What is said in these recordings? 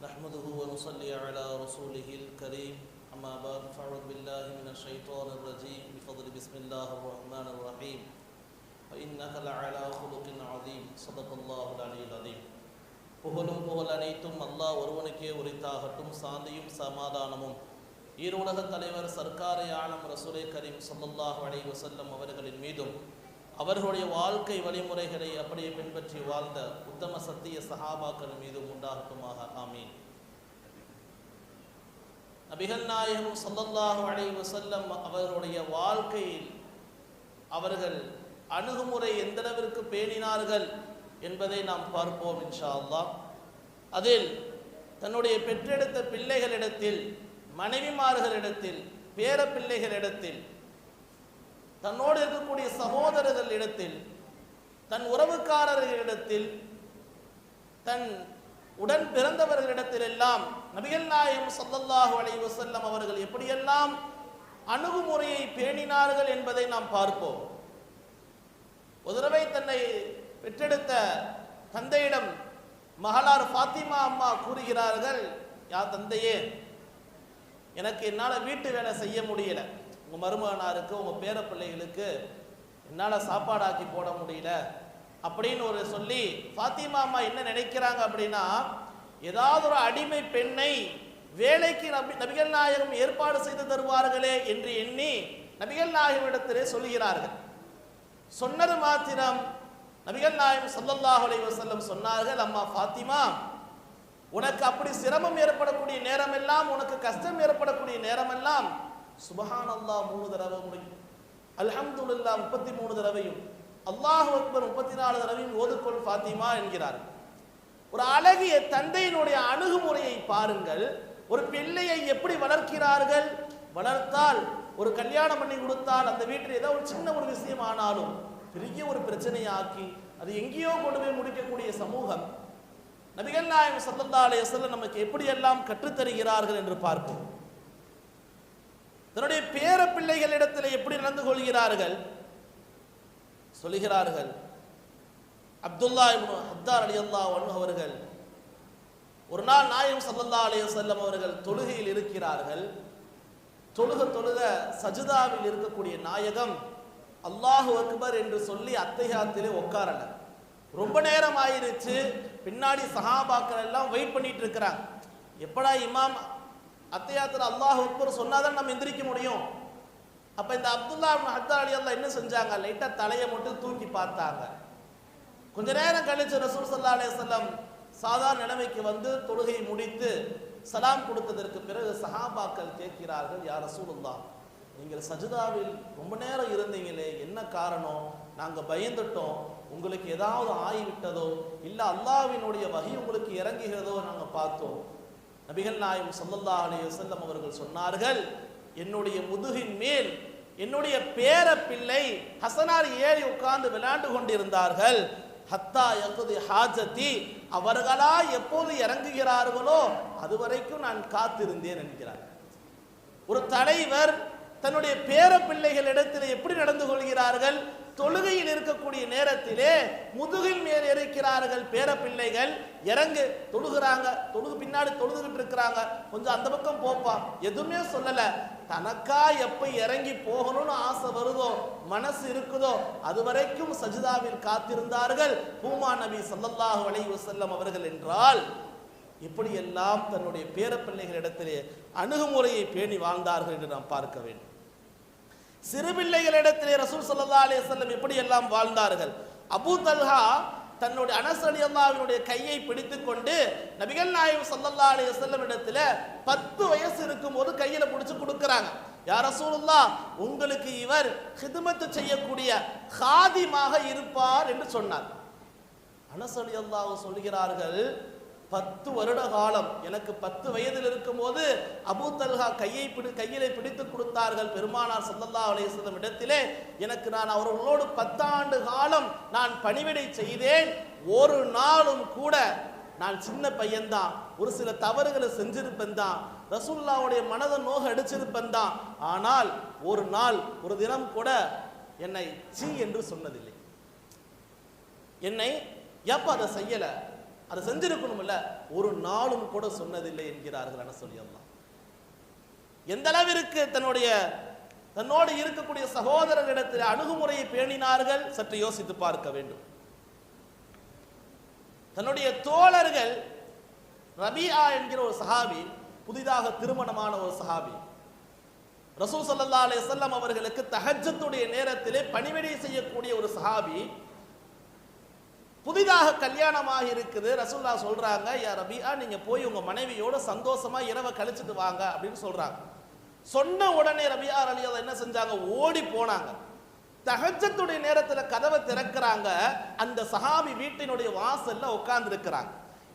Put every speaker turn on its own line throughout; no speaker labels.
نحمده ونصلي على رسوله الكريم أما بعد فأعوذ بالله من الشيطان الرجيم بفضل بسم الله الرحمن الرحيم وإنك لعلى خلق عظيم صدق الله العلي العظيم புகழும் புகழ் அனைத்தும் அல்லாஹ் ஒருவனுக்கே உரித்தாகட்டும் சாந்தியும் சமாதானமும் ஈருலக தலைவர் சர்க்காரை ஆலம் ரசூலே கரீம் ஸல்லல்லாஹு அலைஹி வஸல்லம் அவர்களின் மீதும் அவர்களுடைய வாழ்க்கை வழிமுறைகளை அப்படியே பின்பற்றி வாழ்ந்த உத்தம சத்திய சஹாபாக்கள் மீது உண்டாகட்டுமாக. ஆமீன். நபிகள் நாயகம் ஸல்லல்லாஹு அழைவு வஸல்லம் அவர்களுடைய வாழ்க்கையில் அவர்கள் அணுகுமுறை எந்த அளவிற்கு பேணினார்கள் என்பதை நாம் பார்ப்போம் இன்ஷா அல்லாஹ் அதில் தன்னுடைய பெற்றெடுத்த பிள்ளைகளிடத்தில் மனைவிமார்களிடத்தில் பேர பிள்ளைகளிடத்தில் தன்னோடு இருக்கக்கூடிய சகோதரர்கள் இடத்தில் தன் உறவுக்காரர்களிடத்தில் தன் உடன் பிறந்தவர்களிடத்தில் எல்லாம் நபிகள் நாயகம் சல்லல்லாஹு அலைஹி வசல்லம் அவர்கள் எப்படியெல்லாம் அணுகுமுறையை பேணினார்கள் என்பதை நாம் பார்ப்போம். ஒரு தடவை தன்னை பெற்றெடுத்த தந்தையிடம் மகளார் ஃபாத்திமா அம்மா கூறுகிறார்கள் யா தந்தையே எனக்கு என்னால் வீட்டு வேலை செய்ய முடியலை. உங்கள் மருமகனாருக்கு உங்கள் பேர பிள்ளைகளுக்கு என்னால் சாப்பாடாக்கி போட முடியல அப்படின்னு ஒரு சொல்லி ஃபாத்திமா அம்மா என்ன நினைக்கிறாங்க அப்படின்னா ஏதாவது ஒரு அடிமை பெண்ணை வேலைக்கு நபி நபிகள் நாயகம் ஏற்பாடு செய்து தருவார்களே என்று எண்ணி நபிகள் நாயகமிடத்திலே சொல்கிறார்கள். சொன்னது மாத்திரம் நபிகள் நாயகம் ஸல்லல்லாஹு அலைஹி சொன்னார்கள் அம்மா ஃபாத்திமா உனக்கு அப்படி சிரமம் ஏற்படக்கூடிய நேரமெல்லாம் உனக்கு கஷ்டம் ஏற்படக்கூடிய நேரமெல்லாம் சுபஹான் அல்லா மூணு தடவை முடியும் முப்பத்தி மூணு தடவையும் அல்லாஹ் அக்பர் முப்பத்தி நாலு தடவையும் ஓதுக்கொள் ஃபாத்திமா என்கிறார். ஒரு அழகிய தந்தையினுடைய அணுகுமுறையை பாருங்கள். ஒரு பிள்ளையை எப்படி வளர்க்கிறார்கள்? வளர்த்தால் ஒரு கல்யாணம் பண்ணி கொடுத்தால் அந்த வீட்டில் ஏதோ ஒரு சின்ன ஒரு விஷயம் ஆனாலும் பெரிய ஒரு பிரச்சனையாக்கி அது எங்கேயோ கொண்டு போய் முடிக்கக்கூடிய சமூகம். நபிகள் நாயகம் ஸல்லல்லாஹு அலைஹி நமக்கு நமக்கு எப்படியெல்லாம் கற்றுத்தருகிறார்கள் என்று பார்ப்போம். தன்னுடைய பேர பிள்ளைகளிடத்தில் எப்படி நடந்து கொள்கிறார்கள்? சொல்லுகிறார்கள். அப்துல்லா அப்தார் அலி அல்லா அவர்கள் ஒரு நாள் நாயம் சல்லல்லா அலைய செல்லம் அவர்கள் தொழுகையில் இருக்கிறார்கள். தொழுக தொழுக சஜிதாவில் இருக்கக்கூடிய நாயகம் அல்லாஹு அக்பர் என்று சொல்லி அத்தையாத்திலே உட்காரல. ரொம்ப நேரம் ஆயிருச்சு. பின்னாடி சஹாபாக்கள் எல்லாம் வெயிட் பண்ணிட்டு இருக்கிறாங்க. எப்படா இமாம் அத்தையாத்துல அல்லாஹ் அக்பர் சொன்னாதான் நம்ம எந்திரிக்க முடியும். அப்ப இந்த அப்துல்லா ஹத்தா அலி அல்லா என்ன செஞ்சாங்க. லைட்டா தலையை மட்டும் தூக்கி பார்த்தாங்க. கொஞ்ச நேரம் கழிச்சு ரசூல் சல்லா அலையம் சாதாரண நிலைமைக்கு வந்து தொழுகையை முடித்து சலாம் கொடுத்ததற்கு பிறகு சஹாபாக்கள் கேட்கிறார்கள் யார் ரசூலுல்லா நீங்கள் சஜிதாவில் ரொம்ப நேரம் இருந்தீங்களே என்ன காரணம்? நாங்கள் பயந்துட்டோம். உங்களுக்கு ஏதாவது ஆகிவிட்டதோ இல்லை அல்லாவினுடைய வகை உங்களுக்கு இறங்குகிறதோ நாங்கள் பார்த்தோம். நபிகள் நாயம் சல்லல்லா அலைஹி வஸல்லம் அவர்கள் சொன்னார்கள் என்னுடைய முதுகின் மேல் என்னுடைய பேர பிள்ளை ஹசனார் ஏறி உட்கார்ந்து விளையாண்டு கொண்டிருந்தார்கள். ஹத்தா யகுதி ஹாஜதி அவர்களா எப்போது இறங்குகிறார்களோ அதுவரைக்கும் நான் காத்திருந்தேன் என்கிறார். ஒரு தலைவர் தன்னுடைய பேர பிள்ளைகளிடத்தில் எப்படி நடந்து கொள்கிறார்கள்? தொழுகையில் இருக்கக்கூடிய நேரத்திலே முதுகில் மேல் இருக்கிறார்கள் பேரப்பிள்ளைகள் இறங்கு தொழுகிறாங்க தொழுகு பின்னாடி தொழுதுகிட்டு இருக்கிறாங்க. கொஞ்சம் அந்த பக்கம் போப்பா. எதுவுமே சொல்லல. தனக்கா எப்ப இறங்கி போகணும்னு ஆசை வருதோ மனசு இருக்குதோ அது வரைக்கும் சஜிதாவில் காத்திருந்தார்கள். பூமா நபி சல்லல்லாஹு அலைஹி அவர்கள் என்றால் இப்படியெல்லாம் தன்னுடைய பேரப்பிள்ளைகளிடத்திலே அணுகுமுறையை பேணி வாழ்ந்தார்கள் என்று நாம் பார்க்க வேண்டும். சிறுபிள்ளைகளிடத்திலே ரசூல் சல்லா அலைஹி செல்லம் எப்படி எல்லாம் வாழ்ந்தார்கள். அபு தல்ஹா தன்னுடைய அனஸ் அலி கையை பிடித்து கொண்டு நபிகள் நாயகம் சல்லல்லா அலி செல்லம் இடத்துல பத்து வயசு இருக்கும்போது கையில பிடிச்சு கொடுக்கறாங்க. யார் ரசூலுல்லா உங்களுக்கு இவர் ஹிதுமத்து செய்யக்கூடிய ஹாதிமாக இருப்பார் என்று சொன்னார். அனஸ் அலி அல்லாஹ் சொல்கிறார்கள் பத்து வருட காலம் எனக்கு பத்து வயதில் இருக்கும்போது அபூ தல்ஹா கையை பிடி கையிலே பிடித்து கொடுத்தார்கள் பெருமானார் சல்லல்லா அலைஹி இடத்திலே. எனக்கு நான் அவர்களோடு பத்தாண்டு காலம் நான் பணிவிடை செய்தேன். ஒரு நாளும் கூட நான் சின்ன பையன்தான். ஒரு சில தவறுகளை செஞ்சிருப்பேன் தான் ரசுல்லாவுடைய மனதை நோக அடிச்சிருப்பேன் தான் ஆனால் ஒரு நாள் ஒரு தினம் கூட என்னை சி என்று சொன்னதில்லை. என்னை எப்ப அதை செய்யல? அதை செஞ்சிருக்கணும்ல ஒரு நாளும் கூட சொன்னதில்லை என்கிறார்கள் என சொல்லி அல்லாஹ். எந்த அளவிற்கு தன்னுடைய தன்னோடு இருக்கக்கூடிய சகோதரர்களிடத்தில் அணுகுமுறையை பேணினார்கள் சற்று யோசித்து பார்க்க வேண்டும். தன்னுடைய தோழர்கள் ரபியா என்கிற ஒரு சஹாபி புதிதாக திருமணமான ஒரு சஹாபி. ரசூல் சல்லா அலைஹி அவர்களுக்கு தகஜத்துடைய நேரத்திலே பணிவிடை செய்யக்கூடிய ஒரு சஹாபி புதிதாக கல்யாணமாக இருக்குது. ரசூல்லா சொல்றாங்க யா ரபியா நீங்க போய் உங்க மனைவியோட சந்தோஷமா இரவை கழிச்சுட்டு வாங்க அப்படின்னு சொல்றாங்க. சொன்ன உடனே ரபியா அலி என்ன செஞ்சாங்க? ஓடி போனாங்க. தகச்சத்துடைய நேரத்தில் கதவை திறக்கிறாங்க. அந்த சஹாபி வீட்டினுடைய வாசல்ல உட்கார்ந்து இருக்கிறாங்க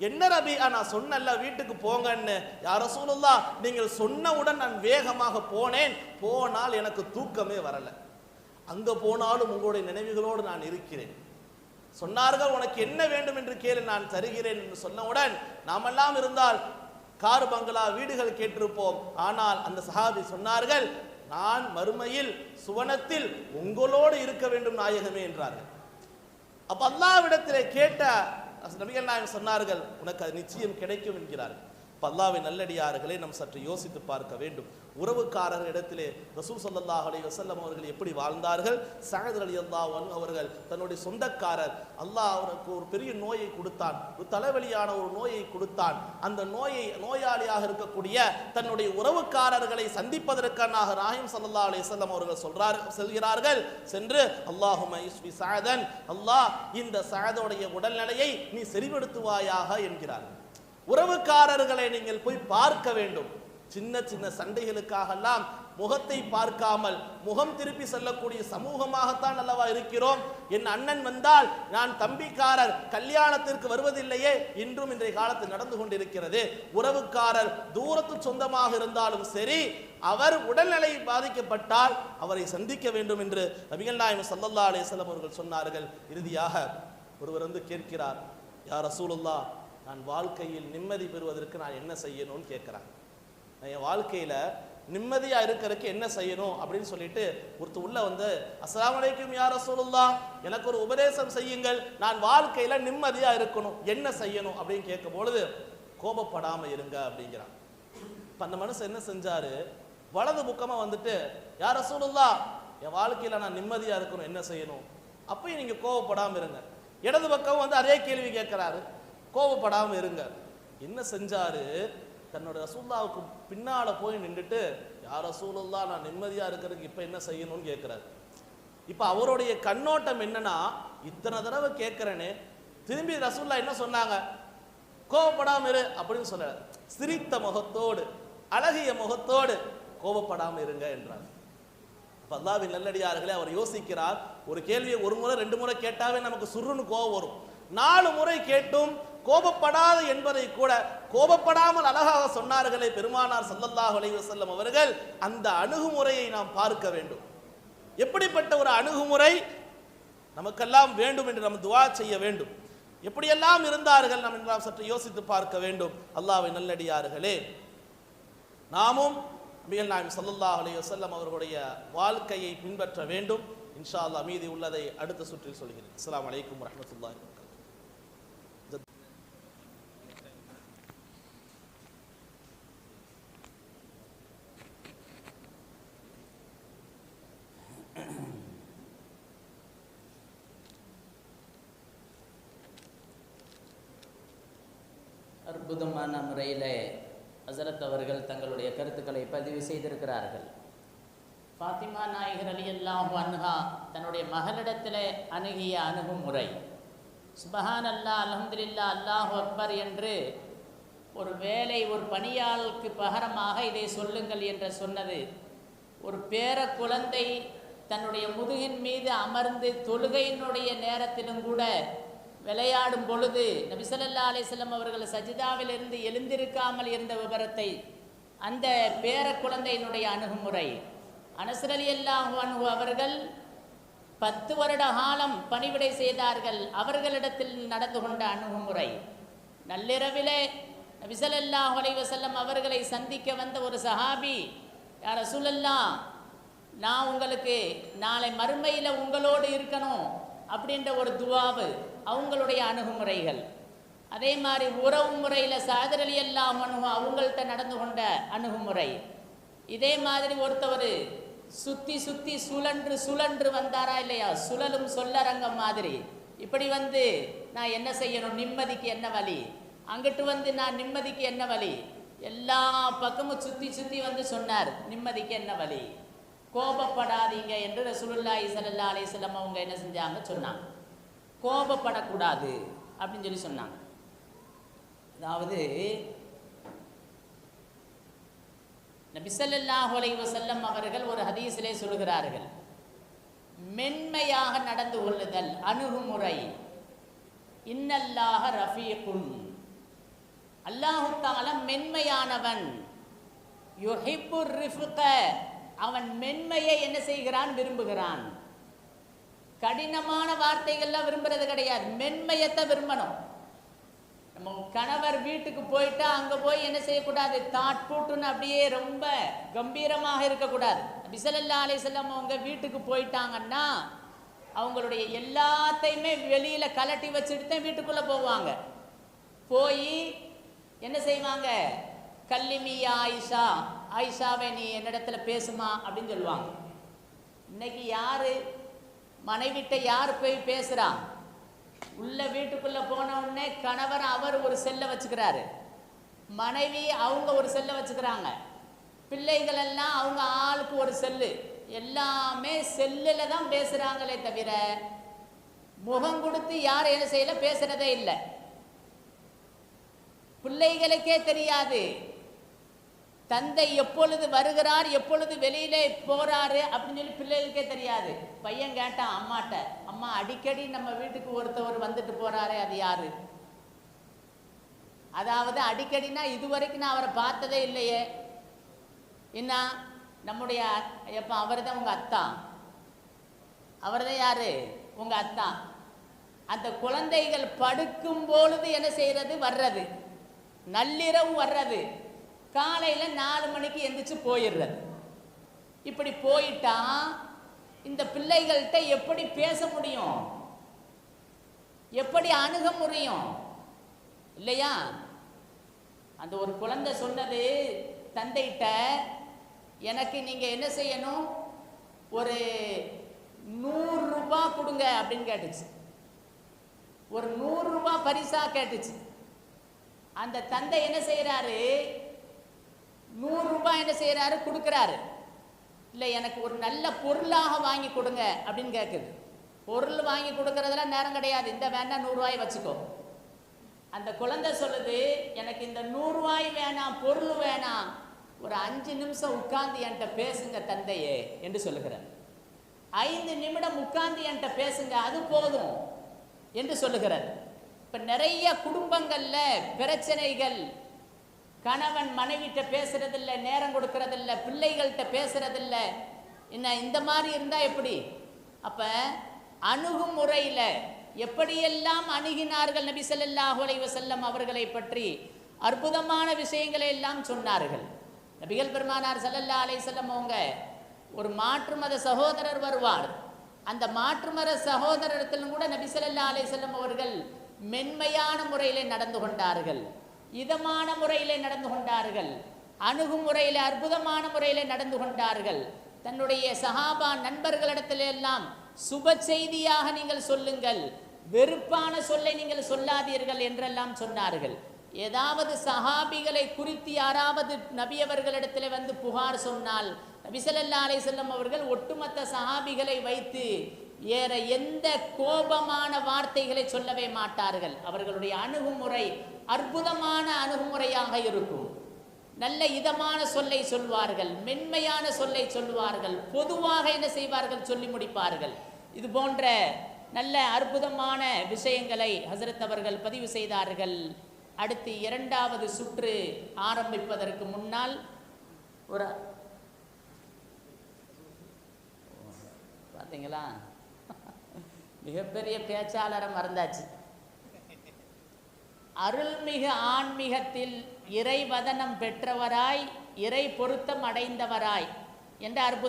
என்ன ரபியா நான் சொன்னல வீட்டுக்கு போங்கன்னு. யார சூழல்லா நீங்கள் சொன்னவுடன் நான் வேகமாக போனேன். போனால் எனக்கு தூக்கமே வரல. அங்க போனாலும் உங்களுடைய நினைவுகளோடு நான் இருக்கிறேன். சொன்னார்கள் உனக்கு என்ன வேண்டும் என்று கேளு நான் தருகிறேன் என்று சொன்னவுடன் நாமெல்லாம் இருந்தால் கார் பங்களா வீடுகள் கேட்டிருப்போம். ஆனால் அந்த சஹாபி சொன்னார்கள் நான் மறுமையில் சுவனத்தில் உங்களோடு இருக்க வேண்டும் நாயகமே என்றார்கள். அப்ப அல்லாவிடத்திலே கேட்ட நபிகள் நாயகம் சொன்னார்கள் உனக்கு அது நிச்சயம் கிடைக்கும் என்கிறார்கள். அப்ப நல்லடியார்களே நல்லடியார்களை நாம் சற்று யோசித்து பார்க்க வேண்டும். உறவுக்காரர் இடத்திலே ரசூல் சல்லாஹ் அலி வசல்லம் அவர்கள் எப்படி வாழ்ந்தார்கள்? சஹத் அலி அல்லாஹ் அவர்கள் தன்னுடைய சொந்தக்காரர் அல்லாஹ் அவருக்கு ஒரு பெரிய நோயை கொடுத்தான் ஒரு தலைவலியான ஒரு நோயை கொடுத்தான். அந்த நோயை நோயாளியாக இருக்கக்கூடிய தன்னுடைய உறவுக்காரர்களை சந்திப்பதற்கான ராஹிம் சல்லா அலி வல்லம் அவர்கள் சொல்றார் செல்கிறார்கள். சென்று அல்லாஹும இஸ்வி சாயதன் அல்லாஹ் இந்த சாயதோடைய உடல்நிலையை நீ செறிவெடுத்துவாயாக என்கிறார்கள். உறவுக்காரர்களை நீங்கள் போய் பார்க்க வேண்டும். சின்ன சின்ன சண்டைகளுக்காகலாம் முகத்தை பார்க்காமல் முகம் திருப்பி செல்லக்கூடிய சமூகமாகத்தான் அல்லவா இருக்கிறோம். என் அண்ணன் வந்தால் நான் தம்பிக்காரர் கல்யாணத்திற்கு வருவதில்லையே இன்றும் இன்றைய காலத்தில் நடந்து கொண்டிருக்கிறது. உறவுக்காரர் தூரத்து சொந்தமாக இருந்தாலும் சரி அவர் உடல்நிலை பாதிக்கப்பட்டால் அவரை சந்திக்க வேண்டும் என்று நபிகள் நாயம் சல்லல்லா அலிஸ்லாம் அவர்கள் சொன்னார்கள். இறுதியாக ஒருவர் வந்து கேட்கிறார் யார் ரசூலுல்லா நான் வாழ்க்கையில் நிம்மதி பெறுவதற்கு நான் என்ன செய்யணும்னு கேட்குறாங்க நான் என் வாழ்க்கையில் நிம்மதியாக இருக்கிறதுக்கு என்ன செய்யணும் அப்படின்னு சொல்லிட்டு ஒருத்தர் உள்ள வந்து அஸ்ஸலாமு அலைக்கும் சொல்லலாம் எனக்கு ஒரு உபதேசம் செய்யுங்கள். நான் வாழ்க்கையில் நிம்மதியாக இருக்கணும். என்ன செய்யணும்? அப்படின்னு கேட்கும் பொழுது கோபப்படாமல் இருங்க அப்படிங்கிறான். இப்போ அந்த மனுஷன் என்ன செஞ்சாரு? வலது புக்கமாக வந்துட்டு யார ரசூலுல்லா என் வாழ்க்கையில் நான் நிம்மதியாக இருக்கணும். என்ன செய்யணும்? அப்பயும் நீங்கள் கோவப்படாமல் இருங்க. இடது பக்கம் வந்து அதே கேள்வி கேட்குறாரு கோபப்படாமல் இருங்க. என்ன செஞ்சாரு? தன்னோட ரசூல்லாவுக்கு பின்னால போய் நின்றுட்டு யார் ரசூலுல்லா நான் நிம்மதியா இருக்கிறதுக்கு இப்ப என்ன செய்யணும்னு கேட்கிறாரு இப்ப அவருடைய கண்ணோட்டம் என்னன்னா இத்தனை தடவை கேட்குறேன்னு திரும்பி ரசூல்லா என்ன சொன்னாங்க? கோபப்படாம இரு அப்படின்னு சொல்ல சிரித்த முகத்தோடு அழகிய முகத்தோடு கோபப்படாம இருங்க என்றார். அப்ப அல்லாவின் நல்லடியார்களே அவர் யோசிக்கிறார் ஒரு கேள்வியை ஒரு முறை ரெண்டு முறை கேட்டாவே நமக்கு சுருன்னு கோபம் வரும். நாலு முறை கேட்டும் கோபப்படாது என்பதை கூட கோபப்படாமல் அழகாக சொன்னார்களே பெருமானார் சல்லல்லாஹ் அலைவசல்லம் அவர்கள் அந்த அணுகுமுறையை நாம் பார்க்க வேண்டும். எப்படிப்பட்ட ஒரு அணுகுமுறை நமக்கெல்லாம் வேண்டும் என்று நாம் துவா செய்ய வேண்டும். எப்படியெல்லாம் இருந்தார்கள் நாம் என்று நாம் சற்று யோசித்து பார்க்க வேண்டும். அல்லாவை நல்லடியார்களே நாமும் நபிகள் நாயம் ஸல்லல்லாஹு அலைஹி வஸல்லம் அவர்களுடைய வாழ்க்கையை பின்பற்ற வேண்டும். இன்ஷா அல்லாஹ் மீதி உள்ளதை அடுத்த சுற்றில் சொல்கிறேன். அஸ்லாம் வலைக்கம் வரமத்துல்லாஹ்
அற்புதமான முறையில் ஹசரத் அவர்கள் தங்களுடைய கருத்துக்களை பதிவு செய்திருக்கிறார்கள். ஃபாத்திமா நாயகர் அலி அல்லாஹு அன்ஹா தன்னுடைய மகளிடத்தில் அணுகிய அணுகுமுறை. சுபஹான் அல்லா அலமதுல்லா அல்லாஹு அக்பர் என்று ஒரு வேலை ஒரு பணியாளுக்கு பகரமாக இதை சொல்லுங்கள் என்று சொன்னது. ஒரு பேர குழந்தை தன்னுடைய முதுகின் மீது அமர்ந்து தொழுகையினுடைய நேரத்திலும் கூட விளையாடும் பொழுது நபிசல்லா அலிசல்லம் அவர்கள் சஜிதாவில் இருந்து எழுந்திருக்காமல் இருந்த விவரத்தை அந்த பேர குழந்தையினுடைய அணுகுமுறை. அனஸ்ர் ரலியல்லாஹு அன்ஹு அவர்கள் பத்து வருட காலம் பணிவிடை செய்தார்கள். அவர்களிடத்தில் நடந்து கொண்ட அணுகுமுறை. நள்ளிரவிலே நபிசல்லாஹ் அலைவசல்லம் அவர்களை சந்திக்க வந்த ஒரு சஹாபி யார் சூழல்லா நான் உங்களுக்கு நாளை மறுமையில் உங்களோடு இருக்கணும் அப்படின்ற ஒரு துவாவு. அவங்களுடைய அணுகுமுறைகள். அதே மாதிரி உறவு முறையில் சாதர் அலி அல்லாஹ் அவங்கள்ட்ட நடந்து கொண்ட அணுகுமுறை. இதே மாதிரி ஒருத்தவர் சுற்றி சுற்றி சுழன்று சுழன்று வந்தாரா இல்லையா? சுழலும் சொல்லரங்கம் மாதிரி. இப்படி வந்து நான் என்ன செய்யணும்? நிம்மதிக்கு என்ன வழி? அங்கிட்டு வந்து நான் நிம்மதிக்கு என்ன வழி? எல்லா பக்கமும் சுற்றி சுற்றி வந்து சொன்னார் நிம்மதிக்கு என்ன வழி? கோபப்படாதீங்க என்று ரசூலுல்லாஹி ஸல்லல்லாஹு அலைஹி அவங்க என்ன செஞ்சாங்க? சொன்னாங்க. கோபப்படக்கூடாது அப்படின்னு சொல்லி சொன்னாங்க. அதாவது நபி வசல்லம் அவர்கள் ஒரு ஹதீஸிலே சொல்கிறார்கள் மென்மையாக நடந்து கொள்ளுதல் அணுகுமுறை. இன்னல்லாஹ ரஃபீகுன். அல்லாஹு தஆலா மென்மையானவன். யுஹிப்பு ரிஃப்க. அவன் மென்மையை என்ன செய்கிறான்? விரும்புகிறான். கடினமான வார்த்தைகள்லாம் விரும்புறது கிடையாது. மென்மையத்தை விரும்பணும். நம்ம கணவர் வீட்டுக்கு போயிட்டா அங்க போய் என்ன செய்யக்கூடாது? தாட் பூட்டுன்னு அப்படியே ரொம்ப கம்பீரமாக இருக்கக்கூடாது. பிசலல்லா அலிசல்லாம் அவங்க வீட்டுக்கு போயிட்டாங்கன்னா அவங்களுடைய எல்லாத்தையுமே வெளியில கலட்டி வச்சுட்டு தான் வீட்டுக்குள்ள போவாங்க. போய் என்ன செய்வாங்க? கல்லிமியா ஆயிஷா ஆயிஷாவை நீ என்னிடத்துல பேசுமா அப்படின்னு சொல்லுவாங்க. இன்னைக்கு யாரு மனைவிட்ட யார் போய் பேசுறா? உள்ள வீட்டுக்குள்ள போன உடனே கணவர் அவர் ஒரு செல்லை வச்சுக்கிறாரு. மனைவி அவங்க ஒரு செல்லை வச்சுக்கிறாங்க. பிள்ளைகள் எல்லாம் அவங்க ஆளுக்கு ஒரு செல்லு. எல்லாமே செல்லில் தான் பேசுகிறாங்களே தவிர முகம் கொடுத்து யார் என்ன செய்யல பேசுறதே இல்லை. பிள்ளைகளுக்கே தெரியாது. தந்தை எப்பொழுது வருகிறார் எப்பொழுது வெளியிலே போறாரு அப்படின்னு சொல்லி பிள்ளைகளுக்கே தெரியாது. பையன் கேட்டான் அம்மாட்ட அம்மா அடிக்கடி நம்ம வீட்டுக்கு ஒருத்தவர் வந்துட்டு போறாரே அது யாரு? அதாவது அடிக்கடினா இதுவரைக்கும் நான் அவரை பார்த்ததே இல்லையே. என்ன? நம்முடைய எப்ப அவர் தான் உங்க அத்தா. அவர் தான் யாரு? உங்க அத்தா. அந்த குழந்தைகள் படுக்கும் பொழுது என்ன செய்யறது? வர்றது. நள்ளிரவு வர்றது. காலையில் நாலு மணிக்கு எந்திரிச்சு போயிடுறது இப்படி போயிட்டா இந்த பிள்ளைகள்கிட்ட எப்படி பேச முடியும்? எப்படி அணுக முடியும்? இல்லையா? அந்த ஒரு குழந்தை சொன்னது தந்தைகிட்ட எனக்கு நீங்கள் என்ன செய்யணும்? ஒரு நூறுரூபா கொடுங்க அப்படின்னு கேட்டுச்சு. ஒரு நூறுரூபா பரிசாக பரிசா கேட்டுச்சு. அந்த தந்தை என்ன செய்கிறாரு நூறு ரூபாய் என்ன செய்கிறாரு கொடுக்குறாரு. இல்லை எனக்கு ஒரு நல்ல பொருளாக வாங்கி கொடுங்க அப்படின்னு கேட்குது பொருள் வாங்கி கொடுக்கறதெல்லாம் நேரம் கிடையாது. இந்த வேணா நூறுரூவாய் வச்சுக்கோ. அந்த குழந்தை சொல்லுது எனக்கு இந்த நூறுரூவாய் வேணாம் பொருள் வேணாம். ஒரு அஞ்சு நிமிஷம் உட்கார்ந்து என்கிட்ட பேசுங்க தந்தையே என்று சொல்லுகிறார். ஐந்து நிமிடம் உட்கார்ந்து என்கிட்ட பேசுங்க அது போதும் என்று சொல்லுகிறார். இப்போ நிறைய குடும்பங்களில் பிரச்சனைகள் கணவன் மனைவிட்ட பேசுறதில்ல நேரம் கொடுக்கறதில்ல பிள்ளைகள்கிட்ட பேசுறதில்ல. என்ன இந்த மாதிரி இருந்தா எப்படி? அப்ப அணுகுமுறையில எப்படியெல்லாம் அணுகினார்கள் நபி ஸல்லல்லாஹு அலைஹி அவர்களை பற்றி அற்புதமான விஷயங்களை எல்லாம் சொன்னார்கள். நபிகள் பெருமானார் சல்லல்லா அலை செல்லம் அவங்க ஒரு மாற்று மத சகோதரர் வருவார். அந்த மாற்று மத சகோதரத்திலும் கூட நபி ஸல்லல்லாஹு அலைஹி அவர்கள் மென்மையான முறையில் நடந்து கொண்டார்கள். இதமான முறையில் நடந்து கொண்டார்கள். அணுகுமுறையில் அற்புதமான முறையில் நடந்து கொண்டார்கள். தன்னுடைய சஹாபா நண்பர்களிடத்திலெல்லாம் சுப செய்தியாக நீங்கள் சொல்லுங்கள் வெறுப்பான சொல்லை நீங்கள் சொல்லாதீர்கள் என்றெல்லாம் சொன்னார்கள். ஏதாவது சஹாபிகளை குறித்து யாராவது நபியவர்களிடத்தில் வந்து புகார் சொன்னால் நபிசல்லா அலை செல்லம் அவர்கள் ஒட்டுமொத்த சஹாபிகளை வைத்து ஏற எந்த கோபமான வார்த்தைகளை சொல்லவே மாட்டார்கள். அவர்களுடைய அணுகுமுறை அற்புதமான அணுகுமுறையாக இருக்கும். நல்ல இதமான சொல்லை சொல்வார்கள் மென்மையான சொல்லை சொல்வார்கள் பொதுவாக என்ன செய்வார்கள் சொல்லி முடிப்பார்கள். இது போன்ற நல்ல அற்புதமான விஷயங்களை ஹசரத் அவர்கள் பதிவு செய்தார்கள். அடுத்து இரண்டாவது சுற்று ஆரம்பிப்பதற்கு முன்னால் ஒரு பார்த்தீங்களா? மிகப்பெரிய பேச்சாளரை மறந்தாச்சு. அருள்மிகு ஆன்மீகத்தில் இறைவதனம் பெற்றவராய் இறை பொருத்தம் அடைந்தவராய் என்ற அற்புதம்